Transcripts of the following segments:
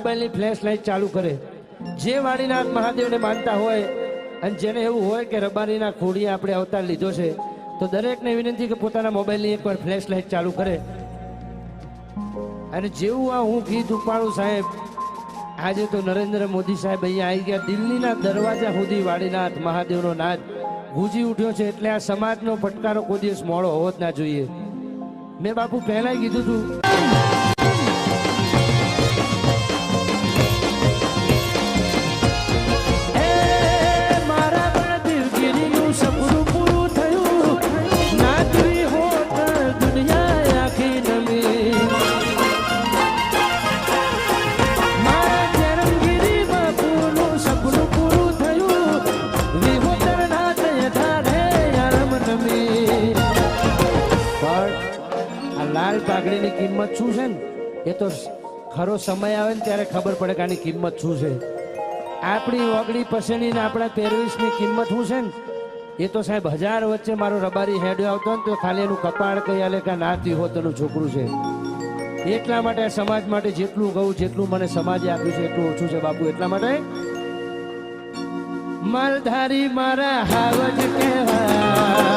મોબાઈલની flash light ચાલુ કરે. જે વાણીનાથ મહાદેવને માનતા હોય અને જેને એવું હોય કે રબારીના ખોડીએ આપણે અવતાર લીધો છે, તો દરેકને વિનંતી કે પોતાના મોબાઈલની એકવાર ફ્લેશ લાઇટ ચાલુ કરે. અને જેવું આ હું ગીત ઉપાડું સાહેબ, આજે તો નરેન્દ્ર મોદી સાહેબ અહીંયા આવી ગયા. દિલ્હીના દરવાજા સુધી વાડીનાથ મહાદેવનો નાદ ગુજી ઉઠ્યો છે, એટલે આ સમાજનો ફટકારો કોઈ દિવસ મોડો હોવો જ ના જોઈએ. મેં બાપુ પહેલાંય કીધું હતું લાલ પાઘડીની કિંમત શું છે ને? એ તો ખરો સમય આવે ને ત્યારે ખબર પડે કે આની કિંમત શું છે. આપણી ઓગણી પસંદની ને આપણા પહેરવીશની કિંમત શું છે ને? એ તો સાહેબ હજાર વચ્ચે મારો રબારી હેડ્યો આવતો ને તો ખાલી એનું કપાળ કહી આલે કે નાતી હોતનું છોકરું છે. એટલા માટે સમાજ માટે જેટલું કહું જેટલું મને સમાજે આપ્યું છે, એટલું ઓછું છે બાપુ. એટલા માટે માલધારી મારા હાવજ કહેવાય.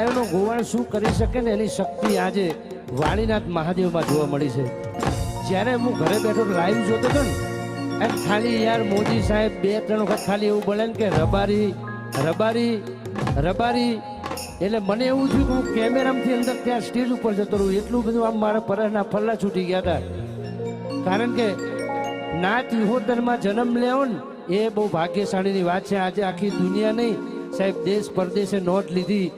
ગાયોનો ગોવાળ શું કરી શકે ને એની શક્તિ આજે વાણીનાથ મહાદેવમાં જોવા મળી છે. જ્યારે હું ઘરે બેઠો લાઈવ જોતો હતો ને, એમ ખાલી યાર મોદી સાહેબ બે ત્રણ વખત ખાલી એવું બોલે ને કે રબારી રબારી રબારી. એટલે મને એવું થયું કે હું કેમેરામાંથી અંદર ત્યાં સ્ટેજ ઉપર જતો રહું. એટલું બધું આમ મારા પરસના ફલ્લા છૂટી ગયા હતા. કારણ કે ના વિહોતરમાં જન્મ લેવો ને, એ બહુ ભાગ્યશાળીની વાત છે. આજે આખી દુનિયા નહીં, સાહેબ, દેશ પરદેશે નોટ લીધી.